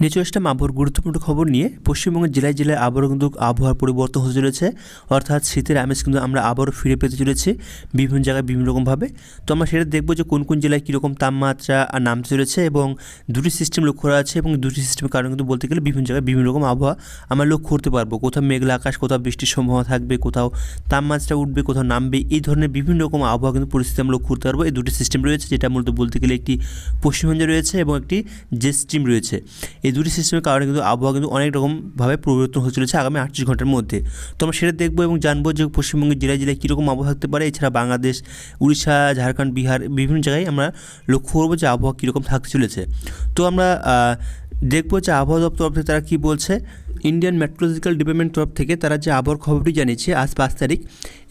নিচে আসলাম আবহাওয়ার গুরুত্বপূর্ণ খবর নিয়ে পশ্চিমবঙ্গের জেলায় জেলায় আবারও কিন্তু আবহাওয়ার পরিবর্তন হতে চলেছে। অর্থাৎ শীতের আমেজ কিন্তু আমরা আবারও ফিরে পেতে চলেছি বিভিন্ন জায়গায় বিভিন্ন রকমভাবে। তো আমরা সেটা দেখব যে কোন কোন জেলায় কীরকম তাপমাত্রা আর নামতে চলেছে এবং দুটি সিস্টেম লক্ষ্য করা আছে এবং দুটি সিস্টেমের কারণে কিন্তু বলতে গেলে বিভিন্ন জায়গায় বিভিন্ন রকম আবহাওয়া আমরা লক্ষ্য করতে পারব। কোথাও মেঘলা আকাশ, কোথাও বৃষ্টির সম্ভাবনা থাকবে, কোথাও তাপমাত্রা উঠবে, কোথাও নামবে, এই ধরনের বিভিন্ন রকম আবহাওয়া কিন্তু পরিস্থিতি আমরা লক্ষ্য করতে পারব। এই দুটি সিস্টেম রয়েছে যেটা মূলত বলতে গেলে একটি পশ্চিমবঙ্গে রয়েছে এবং একটি জে স্ট্রিম রয়েছে। এই দুটি সিস্টেমের কারণে কিন্তু আবহাওয়া কিন্তু অনেক রকমভাবে পরিবর্তন হয়ে চলেছে আগামী আটচল্লিশ ঘণ্টার মধ্যে। তো আমরা সেটা দেখব এবং জানব যে পশ্চিমবঙ্গের জেলায় জেলায় কীরকম আবহাওয়া থাকতে পারে, এছাড়া বাংলাদেশ, উড়িষ্যা, ঝাড়খণ্ড, বিহার বিভিন্ন জায়গায় আমরা লক্ষ্য করব যে আবহাওয়া কীরকম থাকতে চলেছে। তো আমরা দেখব যে আবহাওয়া দপ্তর তারা কী বলছে ইন্ডিয়ান মেট্রোলজিক্যাল ডিপার্টমেন্ট তরফ থেকে তারা যে আবহাওয়ার খবরটি জানিয়েছে আজ পাঁচ তারিখ,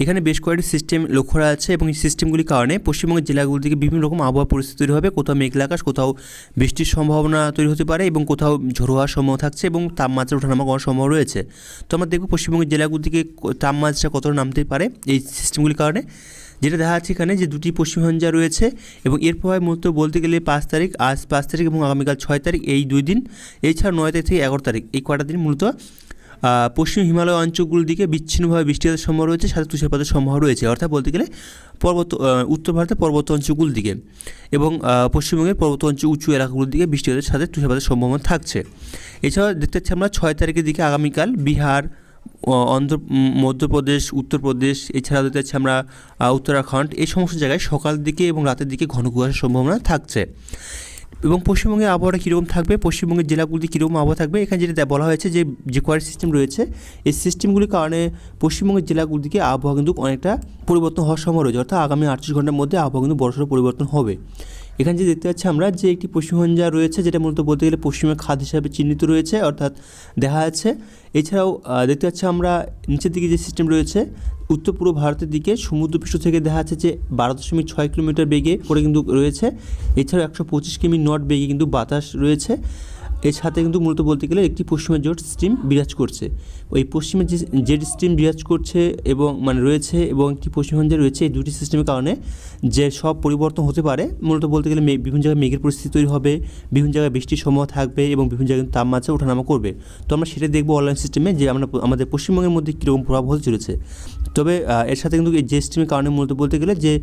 এখানে বেশ কয়েকটি সিস্টেম লক্ষ্য করা আছে এবং এই সিস্টেমগুলির কারণে পশ্চিমবঙ্গের জেলাগুলি থেকে বিভিন্ন রকম আবহাওয়া পরিস্থিতি তৈরি হবে। কোথাও মেঘলা আকাশ কোথাও বৃষ্টির সম্ভাবনা তৈরি হতে পারে এবং কোথাও ঝোড়ো হওয়ার সম্ভাবনা থাকছে এবং তাপমাত্রা ওঠানামা করার সম্ভাবনা রয়েছে। তো আমরা দেখব পশ্চিমবঙ্গের জেলাগুলি থেকে তাপমাত্রা কতটা নামতে পারে এই সিস্টেমগুলির কারণে। যেটা দেখা যাচ্ছে এখানে যে দুটি পশ্চিমবঙ্গা রয়েছে এবং এর প্রভাবে মূলত বলতে গেলে পাঁচ তারিখ, আজ পাঁচ তারিখ এবং আগামীকাল ছয় তারিখ এই দুই দিন। এছাড়া নয় তারিখ থেকে এগারো তারিখ এই কটা দিন মূলত পশ্চিম হিমালয় অঞ্চলগুলির দিকে বিচ্ছিন্নভাবে বৃষ্টিপাতের সম্ভাবনা রয়েছে, সাথে তুষারপাতের সম্ভাবনা রয়েছে। অর্থাৎ বলতে গেলে পর্বত উত্তর ভারতের পর্বত অঞ্চলগুলির দিকে এবং পশ্চিমবঙ্গের পর্বত অঞ্চল উঁচু এলাকাগুলির দিকে বৃষ্টিপাতের সাথে তুষারপাতের সম্ভাবনা থাকছে। এছাড়াও দেখতে পাচ্ছি আমরা ছয় তারিখের দিকে আগামীকাল বিহার অন্ধ্র মধ্যপ্রদেশ, উত্তরপ্রদেশ, এছাড়াও দেখতে পাচ্ছি আমরা উত্তরাখণ্ড। এই সমস্ত জায়গায় সকাল দিকে এবং রাতের দিকে ঘন কুয়াশার সম্ভাবনা থাকছে। এবং পশ্চিমবঙ্গের আবহাওয়াটা কীরকম থাকবে? পশ্চিমবঙ্গের জেলাগুলিতে কীরকম আবহাওয়া থাকবে? এখানে যেটা বলা হয়েছে যে যে কোয়ারি সিস্টেম রয়েছে, এই সিস্টেমগুলির কারণে পশ্চিমবঙ্গের জেলাগুলিকে আবহাওয়া কিন্তু অনেকটা পরিবর্তন হওয়ার সম্ভাবনা রয়েছে। অর্থাৎ আগামী আটচল্লিশ ঘণ্টার মধ্যে আবহাওয়া কিন্তু বড়সড় পরিবর্তন হবে। এখানে যে দেখতে পাচ্ছি আমরা যে একটি পশ্চিমবঙ্গা রয়েছে, যেটা মূলত বলতে গেলে পশ্চিমের খাদ হিসাবে চিহ্নিত রয়েছে, অর্থাৎ দেখা যাচ্ছে। এছাড়াও দেখতে পাচ্ছি আমরা নিচের দিকে যে সিস্টেম রয়েছে, উত্তর পূর্ব ভারতের দিকে সমুদ্রপৃষ্ঠ থেকে দেখা যাচ্ছে যে বারো দশমিক ছয় কিলোমিটার বেগে পরে কিন্তু রয়েছে। এছাড়াও একশো পঁচিশ কিমি নট বেগে কিন্তু বাতাস রয়েছে। এর সাথে কিন্তু মূলত বলতে গেলে একটি পশ্চিমের জোট স্ট্রিম বিরাজ করছে। ওই পশ্চিমের যে জেড স্ট্রিম বিরাজ করছে এবং মানে রয়েছে এবং একটি পশ্চিমবঙ্গে রয়েছে, এই দুটি সিস্টেমের কারণে যে সব পরিবর্তন হতে পারে, মূলত বলতে গেলে বিভিন্ন জায়গায় মেঘের পরিস্থিতি তৈরি হবে, বিভিন্ন জায়গায় বৃষ্টির সময় থাকবে এবং বিভিন্ন জায়গায় তাপমাত্রা ওঠানামা করবে। তো আমরা সেটা দেখব অনলাইন সিস্টেমে যে আমরা আমাদের পশ্চিমবঙ্গের মধ্যে কীরকম প্রভাব হতে চলেছে। তবে এর সাথে কিন্তু এই যে স্ট্রিমের কারণে মূলত বলতে গেলে যে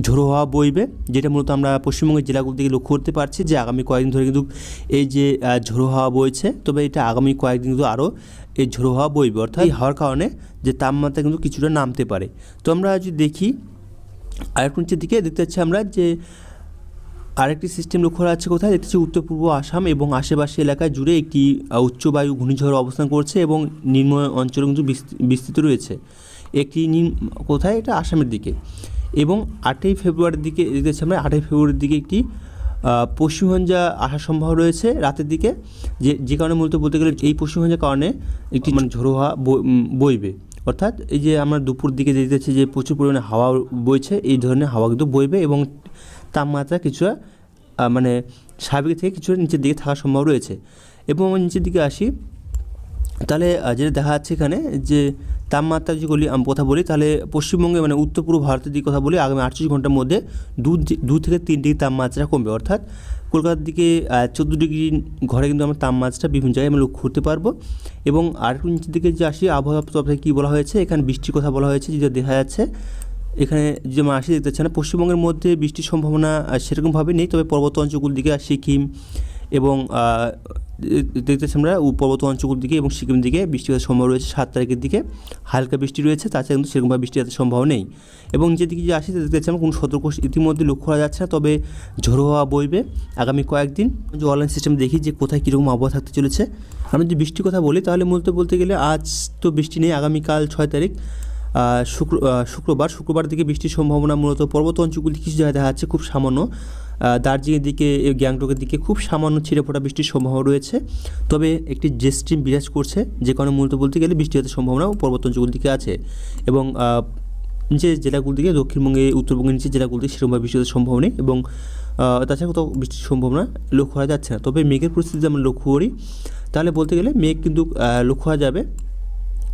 ঝোড়ো হাওয়া বইবে, যেটা মূলত আমরা পশ্চিমবঙ্গের জেলাগুলো থেকে লক্ষ্য করতে পারছি যে আগামী কয়েকদিন ধরে কিন্তু এই যে ঝোড়ো হাওয়া বইছে, তবে এটা আগামী কয়েকদিন কিন্তু আরও এই ঝোড়ো হাওয়া বইবে। অর্থাৎ হাওয়ার কারণে যে তাপমাত্রা কিন্তু কিছুটা নামতে পারে। তো আমরা যদি দেখি, আরেকটু নিচের দিকে দেখতে পাচ্ছি আমরা যে, আরেকটি সিস্টেম লক্ষ্য করা আছে কোথায়? দেখতেছি উত্তর, পূর্ব আসাম এবং আশেপাশে এলাকায় জুড়ে একটি উচ্চবায়ু ঘূর্ণিঝড় অবস্থান করছে এবং নিম্ন অঞ্চল কিন্তু বিস্ত- বিস্তৃত রয়েছে। একটি কোথায়? এটা আসামের দিকে। এবং আটই ফেব্রুয়ারির দিকে দেখতেছি আমরা আটই ফেব্রুয়ারির দিকে একটি আহ, আসার সম্ভাবনা রয়েছে রাতের দিকে। যে যে কারণে মূলত বলতে গেলে এই পশ্চিমবঙ্গের কারণে একটি মানে ঝোড়ো হাওয়া বই- বইবে। অর্থাৎ এই যে আমরা দুপুর দিকে দেখতেছি যে প্রচুর পরিমাণে হাওয়া বইছে এই ধরনের হাওয়া কিন্তু বইবে এবং তাপমাত্রা কিছুটা মানে স্বাভাবিক থেকে কিছুটা নিচের দিকে থাকার সম্ভাবনা রয়েছে। এবং আমরা নিচের দিকে আসি তাহলে যেটা দেখা যাচ্ছে এখানে যে তাপমাত্রা যদি কথা বলি, তাহলে পশ্চিমবঙ্গে মানে উত্তর পূর্ব ভারতের দিকে কথা বলি, আগামী আটচল্লিশ ঘণ্টার মধ্যে দু দু থেকে তিন ডিগ্রি তাপমাত্রা কমবে। অর্থাৎ কলকাতার দিকে চোদ্দ ডিগ্রি ঘরে কিন্তু আমরা তাপমাত্রা বিভিন্ন জায়গায় আমরা লক্ষ্য করতে পারব। এবং আরেকটু নিচের দিকে যে আসি, আবহাওয়া দপ্তর কী বলা হয়েছে? এখানে বৃষ্টির কথা বলা হয়েছে, যেটা দেখা যাচ্ছে। এখানে যে আমরা আসি, দেখতে পাচ্ছি না, পশ্চিমবঙ্গের মধ্যে বৃষ্টির সম্ভাবনা সেরকমভাবে নেই, তবে পর্বত অঞ্চলগুলির দিকে, সিকিম এবং দেখতেছি আমরা পর্বত অঞ্চলগুলোর দিকে এবং সিকিম দিকে বৃষ্টিপাতের সম্ভাবনা রয়েছে সাত তারিখের দিকে। হালকা বৃষ্টি রয়েছে, তাছাড়া কিন্তু সেরকমভাবে বৃষ্টিপাতের সম্ভাবনা নেই। এবং নিচের দিকে যে আসি, দেখতে পাচ্ছি আমরা কোনো সতর্ক ইতিমধ্যে লক্ষ্য করা যাচ্ছে না, তবে ঝোড়ো হাওয়া বইবে। আগামী কয়েকদিন যে অনলাইন সিস্টেম দেখি যে কোথায় কীরকম আবহাওয়া থাকতে চলেছে। আমি যদি বৃষ্টির কথা বলি, তাহলে মূলত বলতে গেলে আজ তো বৃষ্টি নেই, আগামীকাল ছয় তারিখ। শুক্র শুক্রবার। শুক্রবার দিকে বৃষ্টির সম্ভাবনা মূলত পর্বত অঞ্চলগুলি কিছু জায়গায় দেখা যাচ্ছে, খুব সামান্য। দার্জিলিংয়ের দিকে এ, গ্যাংটকের দিকে খুব সামান্য ছিঁড়ে ফোটা বৃষ্টির সম্ভাবনা রয়েছে। তবে একটি যে স্ট্রিম বিরাজ করছে যে কারণে মূলত বলতে গেলে বৃষ্টি হতে সম্ভাবনাও পর্বত অঞ্চলগুলির দিকে আছে। এবং নিচে জেলাগুলো দিকে দক্ষিণবঙ্গে উত্তরবঙ্গের নিচে জেলাগুলো দিকে সেরকমভাবে বৃষ্টি হতে সম্ভব নেই এবং তাছাড়া কোথাও বৃষ্টির সম্ভাবনা লক্ষ্য করা যাচ্ছে না। তবে মেঘের পরিস্থিতি আমরা লক্ষ্য করি তাহলে বলতে গেলে মেঘ কিন্তু লক্ষ্য করা যাবে।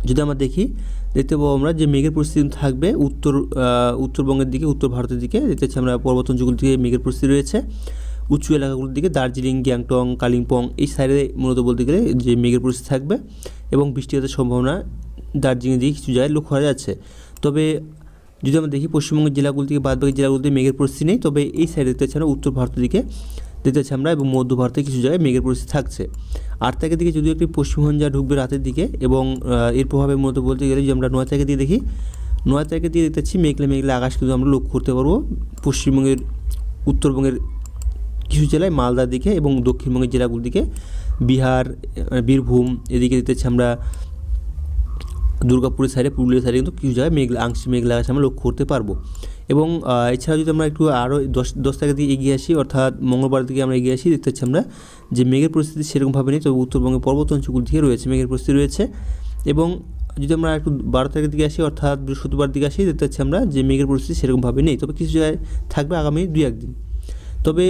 যদি আমরা দেখি দেখতে পাবো আমরা যে মেঘের পরিস্থিতি থাকবে উত্তর উত্তরবঙ্গের দিকে, উত্তর ভারতের দিকে। দেখতে পাচ্ছি আমরা পর্বত অঞ্চলগুলো দিকে মেঘের পরিস্থিতি রয়েছে। উঁচু এলাকাগুলোর দিকে দার্জিলিং গ্যাংটং কালিম্পং, এই সাইডে মূলত বলতে গেলে যে মেঘের পরিস্থিতি থাকবে এবং বৃষ্টিপাতের সম্ভাবনা দার্জিলিংয়ের দিকে কিছু জায়গায় লক্ষ্য করা যাচ্ছে। তবে যদি আমরা দেখি পশ্চিমবঙ্গের জেলাগুলো থেকে বাদ বাকি জেলাগুলোতে মেঘের পরিস্থিতি নেই, তবে এই সাইডে দেখতে পাচ্ছি আমরা উত্তর ভারতের দিকে। দেখতে পাচ্ছি আমরা এবং মধ্য ভারতে কিছু জায়গায় মেঘের পরিস্থিতি থাকছে। আট তারিখের দিকে যদিও একটি পশ্চিমবঙ্গ ঢুকবে রাতের দিকে এবং এর প্রভাবে মূলত বলতে গেলে যে আমরা নয় তারিখের দিকে দেখি, নয় তারিখের দিকে দেখতে পাচ্ছি মেঘলা মেঘলা আকাশ কিন্তু আমরা লক্ষ্য করতে পারব। পশ্চিমবঙ্গের, উত্তরবঙ্গের কিছু জেলায় মালদার দিকে এবং দক্ষিণবঙ্গের জেলাগুলোর দিকে, বিহার বীরভূম, এদিকে দেখতে পাচ্ছি আমরা দুর্গাপুরের সাইডে পুরুলিয়া সাইডে কিন্তু কিছু জায়গায় মেঘলা, আংশিক মেঘলা আকাশ আমরা লক্ষ্য করতে পারব। এবং এছাড়া যদি আমরা একটু আরও দশ দশ তারিখের দিকে এগিয়ে আসি, অর্থাৎ মঙ্গলবার দিকে আমরা এগিয়ে আসি, দেখতে পাচ্ছি আমরা যে মেঘের পরিস্থিতি সেরকমভাবে নেই, তবে উত্তরবঙ্গের পর্বত অঞ্চলগুলো দিকে রয়েছে মেঘের পরিস্থিতি রয়েছে। এবং যদি আমরা একটু বারো তারিখের দিকে আসি, অর্থাৎ বৃহস্পতিবার দিকে আসি, দেখতে পাচ্ছি আমরা যে মেঘের পরিস্থিতি সেরকমভাবে নেই, তবে কিছু জায়গায় থাকবে আগামী দুই একদিন তবে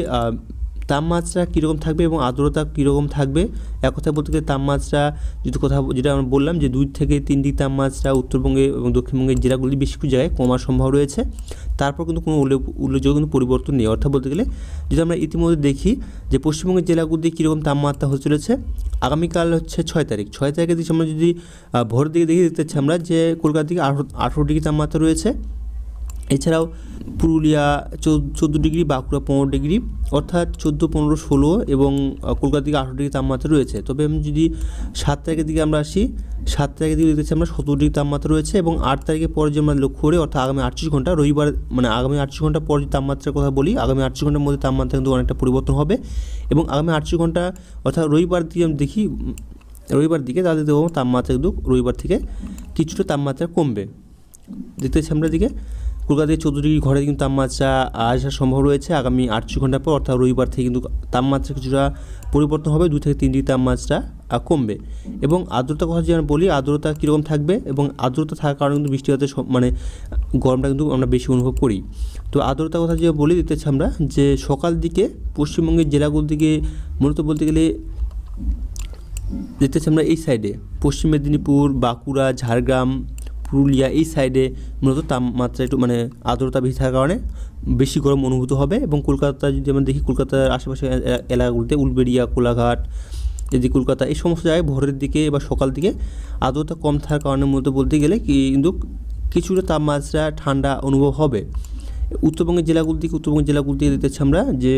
তাপমাত্রা কীরকম থাকবে এবং আর্দ্রতা কীরকম থাকবে? এক কথায় বলতে গেলে তাপমাত্রা যদি কথা যেটা আমরা বললাম যে দুই থেকে তিন ডিগ্রি তাপমাত্রা উত্তরবঙ্গে এবং দক্ষিণবঙ্গের জেলাগুলি বেশ কিছু জায়গায় কমার সম্ভব রয়েছে। তারপর কিন্তু কোনো উল্লেখ, উল্লেখযোগ্য কিন্তু পরিবর্তন নেই। অর্থাৎ বলতে গেলে যদি আমরা ইতিমধ্যে দেখি যে পশ্চিমবঙ্গের জেলাগুলিতে কীরকম তাপমাত্রা হতে চলেছে, আগামীকাল হচ্ছে ছয় তারিখ। ছয় তারিখের দিকে আমরা যদি ভোরের দিকে দেখি দেখতে আমরা যে কলকাতা থেকে আঠারো ডিগ্রি তাপমাত্রা রয়েছে এছাড়াও পুরুলিয়া চোদ্দ ডিগ্রি, বাঁকুড়া পনেরো ডিগ্রি, অর্থাৎ চোদ্দ, পনেরো, ষোলো এবং কলকাতা দিকে আঠারো ডিগ্রি তাপমাত্রা রয়েছে। তবে আমি যদি সাত তারিখের দিকে আমরা আসি, সাত তারিখের দিকে দেখতেছি আমরা সতেরো ডিগ্রি তাপমাত্রা রয়েছে এবং আট তারিখের পরে যে আমরা লক্ষ্য করি, অর্থাৎ আগামী আটচল্লিশ ঘণ্টা, রবিবার মানে আগামী আটচল্লিশ ঘণ্টা পর যদি তাপমাত্রার কথা বলি, আগামী আটচল্লিশ ঘণ্টার মধ্যে তাপমাত্রা কিন্তু অনেকটা পরিবর্তন হবে এবং আগামী আটচল্লিশ ঘণ্টা, অর্থাৎ রবিবার দিকে আমি দেখি রবিবার দিকে তাদের দেবো তাপমাত্রা কিন্তু রবিবার থেকে কিছুটা তাপমাত্রা কমবে। দেখতে পাচ্ছি আমরা দিকে কলকাতা থেকে চোদ্দ ডিগ্রি ঘরে কিন্তু তাপমাত্রা আসার সম্ভব রয়েছে। আগামী আটচল্লিশ ঘণ্টা পর, অর্থাৎ রবিবার থেকে কিন্তু তাপমাত্রা কিছুটা পরিবর্তন হবে। দু থেকে তিন ডিগ্রি তাপমাত্রা কমবে। এবং আর্দ্রতার কথা যদি বলি, আর্দ্রতা কীরকম থাকবে? এবং আর্দ্রতা থাকার কারণে কিন্তু বৃষ্টিপাতের সম- মানে গরমটা কিন্তু আমরা বেশি অনুভব করি। তো আর্দ্রতার কথা যদি বলি দিতে আমরা যে সকাল দিকে পশ্চিমবঙ্গের জেলাগুলোর দিকে, মূলত বলতে গেলে দেখতেছি আমরা এই সাইডে পশ্চিম মেদিনীপুর, বাঁকুড়া, ঝাড়গ্রাম পুরুলিয়া এই সাইডে মূলত তাপমাত্রা একটু মানে আর্দ্রতা বেশি থাকার কারণে বেশি গরম অনুভূত হবে এবং কলকাতা যদি আমরা দেখি, কলকাতার আশেপাশে এলাকাগুলিতে উলবেড়িয়া, কোলাঘাট, এদিকে কলকাতা এই সমস্ত জায়গায় ভোরের দিকে বা সকাল দিকে আর্দ্রতা কম থাকার কারণে মূলত বলতে গেলে কিন্তু কিছুটা তাপমাত্রা ঠান্ডা অনুভব হবে। উত্তরবঙ্গের জেলাগুলো দিকে, উত্তরবঙ্গের জেলাগুলো দিকে দেখতে আমরা যে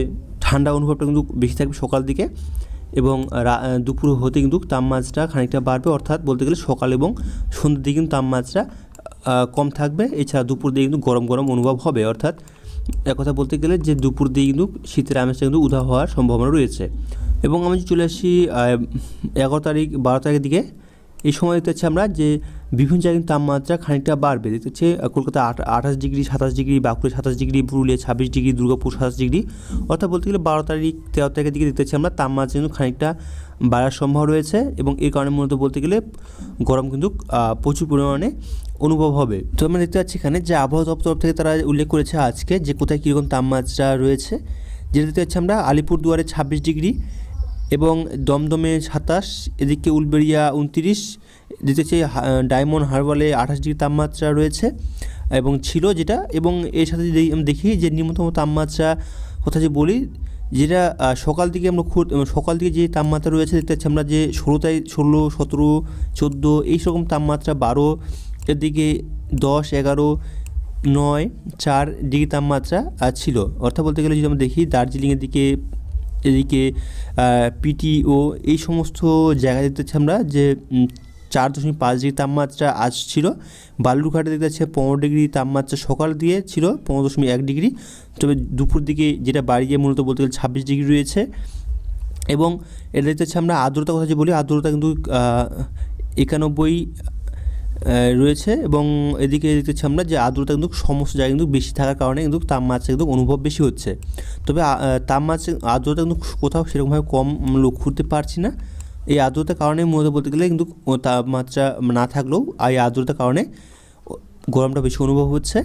ঠান্ডা অনুভবটা কিন্তু বেশি থাকবে সকাল দিকে। এবং দুপুর হতে কিন্তু তাপমাত্রা খানিকটা বাড়বে, অর্থাৎ বলতে গেলে সকাল এবং সন্ধ্যের দিকে কিন্তু তাপমাত্রা কম থাকবে। এছাড়া দুপুর দিকে কিন্তু গরম গরম অনুভব হবে, অর্থাৎ এক কথা বলতে গেলে যে দুপুর দিকে কিন্তু শীতের আমেজটা কিন্তু উধা হওয়ার সম্ভাবনা রয়েছে। এবং আমি চলে আসি এগারো তারিখ, বারো তারিখের দিকে, এই সময় দেখতে আমরা যে বিভিন্ন জায়গায় তাপমাত্রা খানিকটা বাড়বে। দেখতে হচ্ছে কলকাতা আঠাশ ডিগ্রি, সাতাশ ডিগ্রি, বাঁকুড়া সাতাশ ডিগ্রি, পুরুলিয়া ছাব্বিশ ডিগ্রি, দুর্গাপুর সাতাশ ডিগ্রি। অর্থাৎ বলতে গেলে বারো তারিখ, তেরো তারিখের দিকে দেখতে পাচ্ছি আমরা তাপমাত্রা কিন্তু খানিকটা বাড়ার সম্ভব রয়েছে এবং এর কারণে মূলত বলতে গেলে গরম কিন্তু প্রচুর পরিমাণে অনুভব হবে। তো আমরা দেখতে পাচ্ছি এখানে যে আবহাওয়া দপ্তর থেকে তারা উল্লেখ করেছে আজকে যে কোথায় কীরকম তাপমাত্রা রয়েছে। যেটা দেখতে পাচ্ছি আমরা আলিপুরদুয়ারে ছাব্বিশ ডিগ্রি এবং দমদমে সাতাশ, এদিকে উলবেড়িয়া উনতিরিশ দিতেছে ডায়মন্ড হারবালে আঠাশ ডিগ্রি তাপমাত্রা রয়েছে এবং ছিল যেটা এবং এর সাথে যদি আমরা দেখি যে নিম্নতম তাপমাত্রা কথা যে বলি, যেটা সকাল থেকে আমরা খুব সকাল থেকে যে তাপমাত্রা রয়েছে দেখতে পাচ্ছি আমরা যে ষোলো তাই ষোলো, সতেরো, চোদ্দ এই রকম তাপমাত্রা, বারো এর দিকে দশ, এগারো, নয়, চার ডিগ্রি তাপমাত্রা ছিল। অর্থাৎ বলতে গেলে যদি আমরা দেখি দার্জিলিংয়ের দিকে, এদিকে পিটিও এই সমস্ত জায়গায় দেখতে আমরা যে চার দশমিক পাঁচ ডিগ্রি তাপমাত্রা আজ ছিল। বালুরঘাটে দেখতে পাচ্ছি পনেরো ডিগ্রি তাপমাত্রা সকাল দিয়ে ছিল, পনেরো দশমিক এক ডিগ্রি। তবে দুপুর দিকে যেটা বাড়িয়ে মূলত বলতে গেলে ছাব্বিশ ডিগ্রি রয়েছে। এবং এটা দেখতে পাচ্ছি আমরা আর্দ্রতার কথা যে বলি, আর্দ্রতা কিন্তু একানব্বই রয়েছে। এবং এদিকে দেখতে পাচ্ছি আমরা যে আর্দ্রতা কিন্তু সমস্ত জায়গায় কিন্তু বেশি থাকার কারণে কিন্তু তাপমাত্রা কিন্তু অনুভব বেশি হচ্ছে। তবে তাপমাত্রা, আর্দ্রতা কিন্তু কোথাও সেরকমভাবে কম লক্ষ্য করতে পারছি না। এই আর্দ্রতার কারণে মূলত বলতে গেলে কিন্তু তাপমাত্রা না থাকলেও এই আর্দ্রতার কারণে গরমটা বেশি অনুভব হচ্ছে।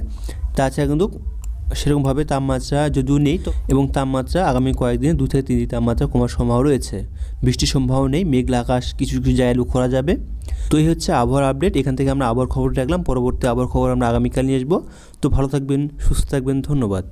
তাছাড়া কিন্তু সেরকমভাবে তাপমাত্রা যদিও নেই, তো এবং তাপমাত্রা আগামী কয়েকদিনে দু থেকে তিন দিন তাপমাত্রা কমার সম্ভাবনা রয়েছে। বৃষ্টির সম্ভাবনা নেই মেঘলা আকাশ কিছু কিছু জায়গায় লক্ষ্য করা যাবে। তো এই হচ্ছে আবহাওয়ার আপডেট, এখান থেকে আমরা আবহাওয়ার খবর রাখলাম পরবর্তী আবহাওয়ার খবর আমরা আগামীকাল নিয়ে আসব। তো ভালো থাকবেন, সুস্থ থাকবেন, ধন্যবাদ।